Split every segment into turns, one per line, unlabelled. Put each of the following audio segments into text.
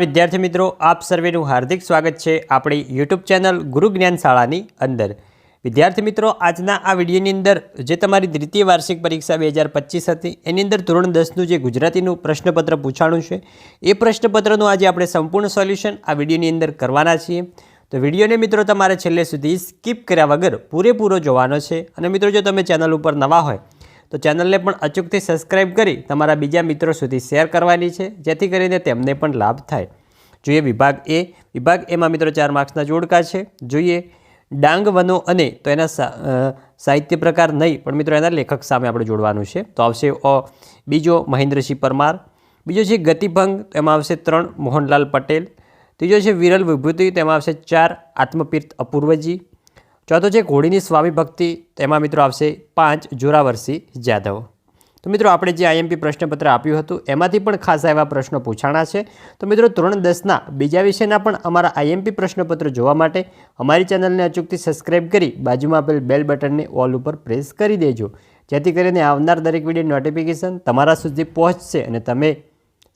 વિદ્યાર્થી મિત્રો, આપ સર્વેનું હાર્દિક સ્વાગત છે આપણી યુટ્યુબ ચેનલ ગુરુ જ્ઞાન શાળાની અંદર. વિદ્યાર્થી મિત્રો, આજના આ વિડીયોની અંદર, જે તમારી દ્વિતીય વાર્ષિક પરીક્ષા બે હજાર પચીસ હતી, એની અંદર ધોરણ દસનું જે ગુજરાતીનું પ્રશ્નપત્ર પૂછાણું છે, એ પ્રશ્નપત્રનું આજે આપણે સંપૂર્ણ સોલ્યુશન આ વિડીયોની અંદર કરવાના છીએ. તો વિડીયોને મિત્રો, તમારે છેલ્લે સુધી સ્કીપ કર્યા વગર પૂરેપૂરો જોવાનો છે. અને મિત્રો, જો તમે ચેનલ ઉપર નવા હોય તો ચેનલને પણ અચૂકથી સબસ્ક્રાઇબ કરી તમારા બીજા મિત્રો સુધી શેર કરવાની છે, જેથી કરીને તેમને પણ લાભ થાય. જોઈએ વિભાગ એ. વિભાગ એમાં મિત્રો ચાર માર્ક્સના જોડકા છે. જોઈએ ડાંગ વનો અને તો એના સાહિત્ય પ્રકાર નહીં, પણ મિત્રો એના લેખક સામે આપણે જોડવાનું છે. તો આવશે અ, બીજો મહેન્દ્રસિંહ પરમાર. બીજો છે ગતિભંગ એમાં આવશે ત્રણ, મોહનલાલ પટેલ. ત્રીજો છે વિરલ વિભૂતિ તેમાં આવશે ચાર, આત્મપીર્થ અપૂર્વજી. ચોથો છે ઘોડીની સ્વામી ભક્તિ તેમાં મિત્રો આવશે પાંચ જોરાવરસિંહ જાદવ તો મિત્રો આપણે જે આઈએમપી પ્રશ્નપત્ર આપ્યું હતું, એમાંથી પણ ખાસ એવા પ્રશ્નો પૂછાણા છે. તો મિત્રો ધોરણ દસના બીજા વિષયના પણ અમારા આઈએમપી પ્રશ્નપત્ર જોવા માટે અમારી ચેનલને અચૂકથી સબસ્ક્રાઇબ કરી બાજુમાં આપેલ બેલ બટનને ઓલ ઉપર પ્રેસ કરી દેજો. જેથી કરીને આવનાર દરેક વીડિયો નોટિફિકેશન તમારા સુધી પહોંચશે અને તમે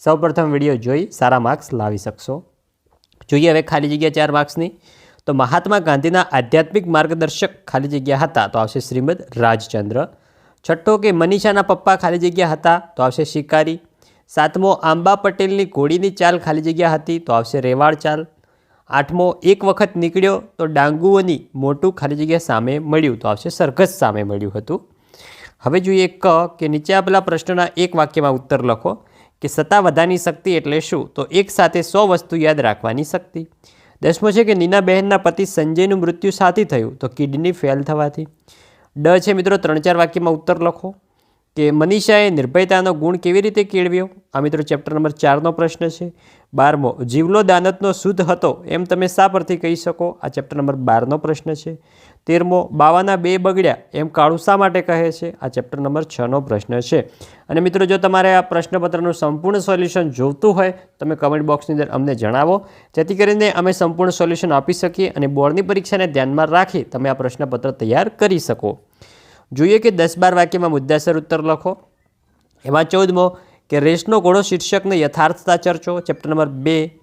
સૌપ્રથમ વીડિયો જોઈ સારા માર્ક્સ લાવી શકશો. જોઈએ હવે ખાલી જગ્યા ચાર માર્ક્સની. તો મહાત્મા ગાંધીના આધ્યાત્મિક માર્ગદર્શક ખાલી જગ્યા હતા, તો આવશે શ્રીમદ રાજચંદ્ર. છઠ્ઠો કે મનીષાના પપ્પા ખાલી જગ્યા હતા, તો આવશે શિકારી. સાતમો આંબા પટેલની ઘોડીની ચાલ ખાલી જગ્યા હતી, તો આવશે રેવાડ ચાલ. આઠમો એક વખત નીકળ્યો, તો ડાંગુઓની મોટું ખાલી જગ્યા સામે મળ્યું, તો આવશે સરઘસ સામે મળ્યું હતું. હવે જોઈએ ક કે નીચે આપેલા પ્રશ્નના એક વાક્યમાં ઉત્તર લખો કે સત્તા વધાની શક્તિ એટલે શું? તો એક સાથે સો વસ્તુ યાદ રાખવાની શક્તિ. દસમો છે કે નીનાબહેનના પતિ સંજયનું મૃત્યુ સાથી થયું, તો કિડની ફેલ થવાથી. ડ છે મિત્રો ત્રણ ચાર વાક્યમાં ઉત્તર લખો. કે મનીષાએ નિર્ભયતાનો ગુણ કેવી રીતે કેળવ્યો? આ મિત્રો ચેપ્ટર નંબર ચારનો પ્રશ્ન છે. બારમો, જીવલો દાનતનો શુદ્ધ હતો, એમ તમે શા પરથી કહી શકો? આ ચેપ્ટર નંબર બારનો પ્રશ્ન છે. તેરમો, બાવાના બે બગડ્યા. એમ કાળું શા માટે કહે છે? આ ચેપ્ટર નંબર છનો પ્રશ્ન છે. અને મિત્રો, જો તમારે આ પ્રશ્નપત્રનું સંપૂર્ણ સોલ્યુશન જોઈતું હોય, તમે કમેન્ટ બોક્સની અંદર અમને જણાવો. જેથી કરીને અમે સંપૂર્ણ સોલ્યુશન આપી શકીએ અને બોર્ડની પરીક્ષાને ધ્યાનમાં રાખી તમે આ પ્રશ્નપત્ર તૈયાર કરી શકો. જોઈએ કે દસ બાર વાક્યમાં મુદ્દાસર ઉત્તર લખો. એમાં ચૌદમો કે રેસનો ઘોડો શીર્ષકને યથાર્થતા ચર્ચો. ચેપ્ટર નંબર બે,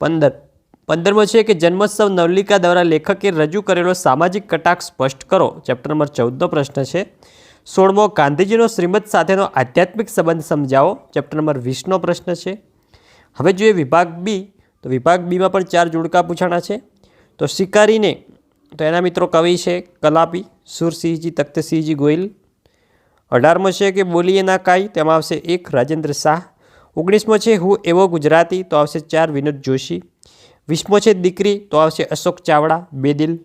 પંદર. પંદરમો છે કે જન્મોત્સવ નવલિકા દ્વારા લેખકે રજૂ કરેલો સામાજિક કટાક્ષ સ્પષ્ટ કરો. ચેપ્ટર નંબર ચૌદનો પ્રશ્ન છે. સોળમો, ગાંધીજીનો શ્રીમદ સાથેનો આધ્યાત્મિક સંબંધ સમજાવો. ચેપ્ટર નંબર વીસનો પ્રશ્ન છે. હવે જોઈએ વિભાગ બી. તો વિભાગ બીમાં પણ ચાર જોડકા પૂછાણા છે. તો શિકારીને, તો એના મિત્રો કવિ છે કલાપી, સુરસિંહજી, તખ્તસિંહજી ગોયલ. અઢારમો છે કે બોલીએ ના કાંઈ, તેમાં આવશે એક રાજેન્દ્ર શાહ. ઓગણીસમો છે, હું એવો ગુજરાતી, તો આવશે ચાર વિનોદ જોશી. વીસમો છે દીકરી, તો આવશે અશોક ચાવડા બેદિલ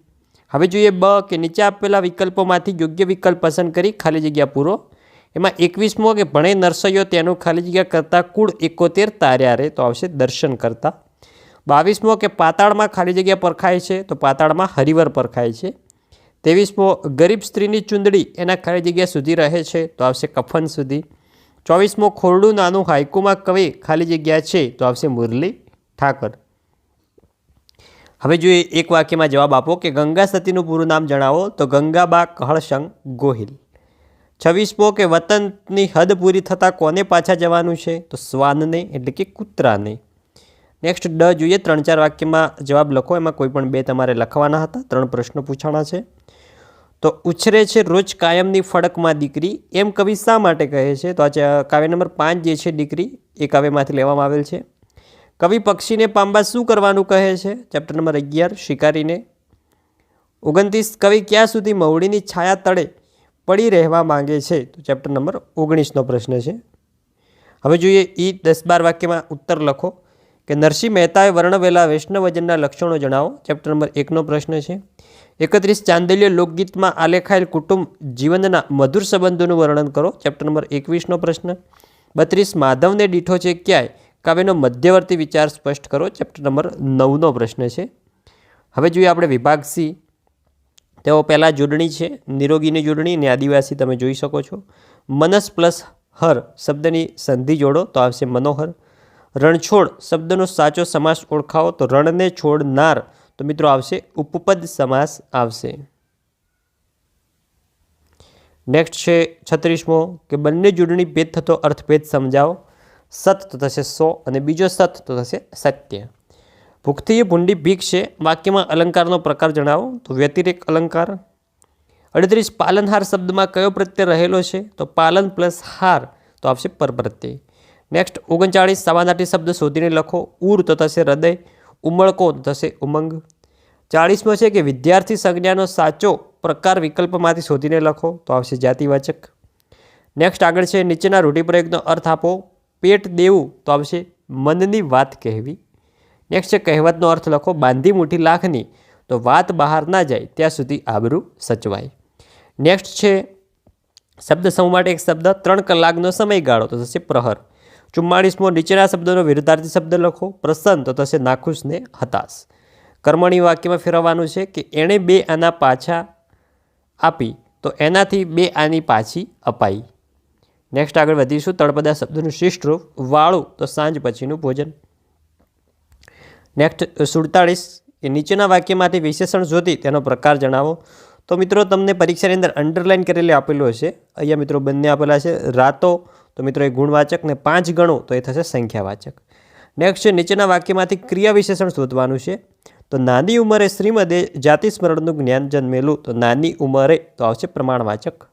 હવે જોઈએ બ, કે નીચે આપેલા વિકલ્પોમાંથી યોગ્ય વિકલ્પ પસંદ કરી ખાલી જગ્યા પૂરો. એમાં એકવીસમો કે ભણે નરસૈયો તેનું ખાલી જગ્યા કરતાં કુળ એકોતેર તાર્યા રે, તો આવશે દર્શન કરતા. બાવીસમો કે પાતાળમાં ખાલી જગ્યા પરખાય છે, તો પાતાળમાં હરિવર પરખાય છે. ત્રેવીસમો, ગરીબ સ્ત્રીની ચૂંદડી એના ખાલી જગ્યા સુધી રહે છે, તો આવશે કફન સુધી. ચોવીસમો, ખોરડું નાનું હાઇકુમાં કવિ ખાલી જગ્યા છે, તો આવશે મુરલી ઠાકર. હવે જોઈએ એક વાક્યમાં જવાબ આપો કે ગંગા સતીનું પૂરું નામ જણાવો, તો ગંગાબા કહળસંગ ગોહિલ. છવ્વીસમો કે વતનની હદ પૂરી થતાં કોને પાછા જવાનું છે? તો શ્વાનને એટલે કે કૂતરાને. નેક્સ્ટ, ડ જોઈએ, ત્રણ ચાર વાક્યમાં જવાબ લખો. એમાં કોઈ પણ બે તમારે લખવાના હતા. ત્રણ પ્રશ્નો પૂછાણા છે. તો ઉછરે છે રોજ કાયમની ફડકમાં દીકરી. એમ કવિ શા માટે કહે છે? તો આ કાવ્ય નંબર પાંચ જે છે, દીકરી, એ કાવ્યમાંથી લેવામાં આવેલ છે. કવિ પક્ષીને પામવા શું કરવાનું કહે છે? ચેપ્ટર નંબર અગિયાર, શિકારીને. ઓગણત્રીસ, કવિ ક્યાં સુધી મહુડીની છાયા તળે પડી રહેવા માંગે છે? તો ચેપ્ટર નંબર ઓગણીસનો પ્રશ્ન છે. હવે જોઈએ એ દસ બાર વાક્યમાં ઉત્તર લખો. કે નરસિંહ મહેતાએ વર્ણવેલા વૈષ્ણવજનના લક્ષણો જણાવો. ચેપ્ટર નંબર એકનો પ્રશ્ન છે. એકત્રીસ, ચાંદલ્ય લોકગીતમાં આલેખાયેલ કુટુંબ જીવનના મધુર સંબંધોનું વર્ણન કરો. ચેપ્ટર નંબર એકવીસનો પ્રશ્ન. બત્રીસ, માધવને દીઠો છે ક્યાંય? કાવ્યનો મધ્યવર્તી વિચાર સ્પષ્ટ કરો. ચેપ્ટર નંબર નવનો પ્રશ્ન છે. હવે જોઈએ આપણે વિભાગ સી. તેઓ પહેલાં જોડણી છે. નિરોગીની જોડણી અને આદિવાસી તમે જોઈ શકો છો. મનસ પ્લસ હર શબ્દની સંધિ જોડો તો આવશે મનોહર. રણછોડ શબ્દનો સાચો સમાસ ઓળખાવો તો રણને છોડનાર. તો મિત્રો આવશે ઉપપદ સમાસ આવશે. નેક્સ્ટ છે છત્રીસમો કે બંને જોડણી ભેદ થતો અર્થભેદ સમજાવો. સત તો થશે સો અને બીજો સત તો થશે સત્ય. ભૂખથી ભૂંડી ભીખ છે. વાક્યમાં અલંકારનો પ્રકાર જણાવો. તો વ્યતિરેક અલંકાર. અડત્રીસ, પાલનહાર શબ્દમાં કયો પ્રત્યય રહેલો છે? તો પાલન પ્લસ હાર. તો આવશે પરપ્રત્યય. નેક્સ્ટ, ઓગણચાળીસ સવાનાટી શબ્દ શોધીને લખો. ઉર તો થશે હૃદય, ઉમળકો તો થશે ઉમંગ. ચાળીસમાં છે કે વિદ્યાર્થી સંજ્ઞાનો સાચો પ્રકાર વિકલ્પમાંથી શોધીને લખો. તો આવશે જાતિવાચક. નેક્સ્ટ આગળ છે, નીચેના રૂઢિપ્રયોગનો અર્થ આપો. પેટ દેવું તો આવશે મનની વાત કહેવી. નેક્સ્ટ છે કહેવતનો અર્થ લખો, બાંધી મુઠ્ઠી લાખની, તો વાત બહાર ના જાય, ત્યાં સુધી આબરૂ સચવાય. નેક્સ્ટ છે, શબ્દ સમૂહ માટે એક શબ્દ, ત્રણ કલાકનો સમયગાળો, તો થશે પ્રહર. ચુમ્માળીસમો નીચેના શબ્દોનો વિરુદ્ધાર્થી શબ્દ લખો, પ્રસન્ન, તો થશે નાખુશ ને હતાશ. કર્મણી વાક્યમાં ફેરવવાનું છે કે એણે બે આના પાછા આપી, તો એનાથી બે આની પાછી અપાઈ. નેક્સ્ટ આગળ વધીશું. તળપદા શબ્દનું શિષ્ટ રૂપ, વાળું, તો સાંજ પછીનું ભોજન. નેક્સ્ટ સુડતાળીસ. એ નીચેના વાક્યમાંથી વિશેષણ શોધી તેનો પ્રકાર જણાવો. તો મિત્રો, તમને પરીક્ષાની અંદર અંડરલાઇન કરેલી આપેલું હશે. અહીંયા મિત્રો બંને આપેલા છે. રાતો, તો મિત્રો એ ગુણવાચક ને પાંચ ગણું, તો એ થશે સંખ્યાવાચક. નેક્સ્ટ નીચેના વાક્યમાંથી ક્રિયા વિશેષણ શોધવાનું છે. તો નાની ઉંમરે શ્રીમદે જાતિ સ્મરણનું જ્ઞાન જન્મેલું, તો નાની ઉંમરે તો આવશે પ્રમાણવાચક.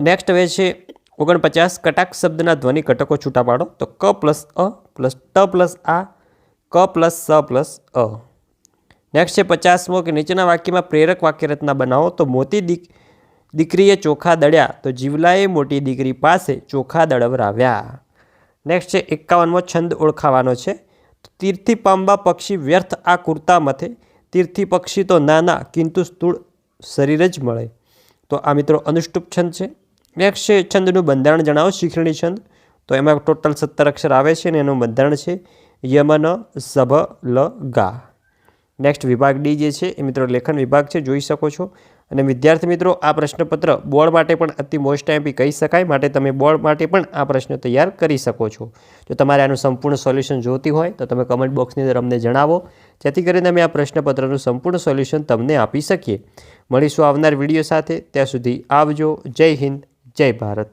નેક્સ્ટ હવે છે ઓગણપચાસ કટાક શબ્દના ધ્વનિ ઘટકો છૂટા પાડો. તો ક પ્લસ અ પ્લસ ટ પ્લસ આ, ક પ્લસ સ પ્લસ અ. નેક્સ્ટ છે પચાસમો કે નીચેના વાક્યમાં પ્રેરક વાક્યરચના બનાવો. તો મોતી દીક, દીકરીએ ચોખા દળ્યા. તો જીવલાએ મોટી દીકરી પાસે ચોખા દળવરાવ્યા. નેક્સ્ટ છે એકાવનમો છંદ ઓળખાવાનો છે. તીર્થી પામવા પક્ષી વ્યર્થ આ કુર્તા મથે. તીર્થી પક્ષી તો નાના, કિંતુ સ્થૂળ શરીર જ મળે. તો આ મિત્રો અનુષ્ટુપ છંદ છે. નેક્સ્ટ છંદનું બંધારણ જણાવો, શિખરણી છંદ. તો એમાં ટોટલ સત્તર અક્ષર આવે છે અને એનું બંધારણ છે યમન, સભ, લ, ગા. નેક્સ્ટ વિભાગ ડી જે છે, એ મિત્રો લેખન વિભાગ છે, જોઈ શકો છો. અને વિદ્યાર્થી મિત્રો, આ પ્રશ્નપત્ર બોર્ડ માટે પણ અતિ મોસ્ટ ટાઈમ કહી શકાય, માટે તમે બોર્ડ માટે પણ આ પ્રશ્ન તૈયાર કરી શકો છો. જો તમારે આનું સંપૂર્ણ સોલ્યુશન જોતી હોય, તો તમે કમેન્ટ બોક્સની અંદર અમને જણાવો. જેથી કરીને અમે આ પ્રશ્નપત્રનું સંપૂર્ણ સોલ્યુશન તમને આપી શકીએ. મળીશું આવનાર વીડિયો સાથે. ત્યાં સુધી આવજો. જય હિન્દ. જય ભારત.